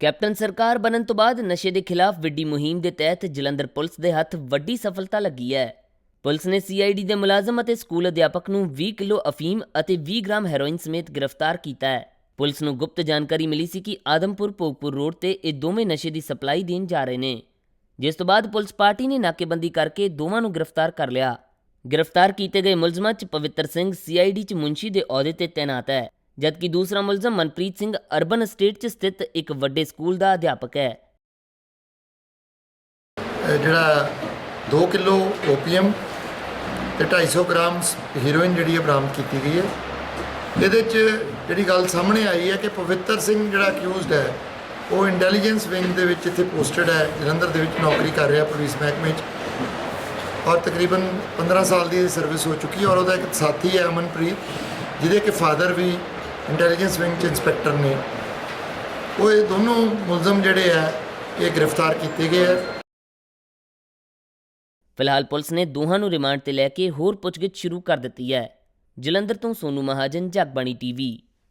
Captain ਸਰਕਾਰ ਬਣਨ ਤੋਂ ਬਾਅਦ ਨਸ਼ੇ ਦੇ ਖਿਲਾਫ ਵੱਡੀ ਮੁਹਿੰਮ ਦੇ ਤਹਿਤ ਜਲੰਧਰ ਪੁਲਿਸ ਦੇ ਹੱਥ ਵੱਡੀ ਸਫਲਤਾ ਲੱਗੀ ਹੈ। ਪੁਲਿਸ ਨੇ ਸੀਆਈਡੀ ਦੇ ਮੁਲਾਜ਼ਮ ਅਤੇ ਸਕੂਲ ਅਧਿਆਪਕ ਨੂੰ 20 ਕਿਲੋ ਅਫੀਮ ਅਤੇ 20 ਗ੍ਰਾਮ ਹੈਰੋਇਨ ਸਮੇਤ ਗ੍ਰਿਫਤਾਰ ਕੀਤਾ ਹੈ। ਪੁਲਿਸ ਨੂੰ ਗੁਪਤ ਜਾਣਕਾਰੀ ਮਿਲੀ ਸੀ ਕਿ ਆਦਮਪੁਰ ਭੋਗਪੁਰ ਰੋਡ ਤੇ ਇਹ ਦੋਵੇਂ ਨਸ਼ੇ ਦੀ ਸਪਲਾਈ ਦੇਣ ਜਾ ਰਹੇ ਨੇ। ਜਿਸ ਤੋਂ ਬਾਅਦ ਪੁਲਿਸ ਪਾਰਟੀ ਨੇ ਨਾਕੇਬੰਦੀ ਕਰਕੇ ਦੋਵਾਂ ਨੂੰ ਗ੍ਰਿਫਤਾਰ ਕਰ ਲਿਆ। ਗ੍ਰਿਫਤਾਰ ਕੀਤੇ ਗਏ ਮੁਲਜ਼ਮਾਂ 'ਚ ਪਵਿੱਤਰ ਸਿੰਘ ਸੀਆਈਡੀ 'ਚ ਮੁੰਸ਼ੀ ਦੇ ਅਹੁਦੇ ਤੇ ਤਾਇਨਾਤ ਹੈ। ਜਦਕਿ ਦੂਸਰਾ ਮੁਲਜ਼ਮ ਮਨਪ੍ਰੀਤ ਸਿੰਘ ਅਰਬਨ ਸਟੇਟ 'ਚ ਸਥਿਤ ਇੱਕ ਵੱਡੇ ਸਕੂਲ ਦਾ ਅਧਿਆਪਕ ਹੈ। ਇਹ ਜਿਹੜਾ 2 ਕਿਲੋ ਓਪੀਅਮ ਤੇ 250 ਗ੍ਰਾਮ ਹੀਰੋਇਨ ਜਿਹੜੀ ਹੈ ਬਰਾਮਦ ਕੀਤੀ ਗਈ ਹੈ। ਇਹਦੇ 'ਚ ਜਿਹੜੀ ਗੱਲ ਸਾਹਮਣੇ ਆਈ ਹੈ ਕਿ ਪਵਿੱਤਰ ਸਿੰਘ ਜਿਹੜਾ ਅਕਿਊਜ਼ਡ ਹੈ, ਉਹ ਇੰਟੈਲੀਜੈਂਸ ਵਿੰਗ ਦੇ ਵਿੱਚ ਇੱਥੇ ਪੋਸਟਡ ਹੈ, ਜਲੰਧਰ ਦੇ ਵਿੱਚ ਨੌਕਰੀ ਕਰ ਰਿਹਾ ਪੁਲਿਸ ਮਹਿਕਮੇ 'ਚ। ਔਰ ਤਕਰੀਬਨ 15 ਸਾਲ ਦੀ ਸਰਵਿਸ ਹੋ ਚੁੱਕੀ ਹੈ ਔਰ ਉਹਦਾ ਇੱਕ ਸਾਥੀ ਹੈ ਅਮਨਪ੍ਰੀਤ, ਜਿਹਦੇ ਕਿ ਫਾਦਰ ਵੀ ਇੰਟੈਲੀਜੈਂਸ ਵਿੰਗ 'ਚ ਇੰਸਪੈਕਟਰ ਨੇ। ਉਹ ਇਹ ਦੋਨੋਂ ਮੁਲਜ਼ਮ ਜਿਹੜੇ ਆ, ਇਹ ਗ੍ਰਿਫਤਾਰ ਕੀਤੇ ਗਏ ਹੈ ਫਿਲਹਾਲ ਪੁਲਿਸ ਨੇ ਦੋਹਾਂ ਨੂੰ ਰਿਮਾਂਡ ਤੇ ਲੈ ਕੇ ਹੋਰ ਪੁੱਛਗਿੱਛ ਸ਼ੁਰੂ ਕਰ ਦਿੱਤੀ ਹੈ। ਜਲੰਧਰ ਤੋਂ ਸੋਨੂ ਮਹਾਜਨ, ਜਗਬਾਣੀ ਟੀਵੀ।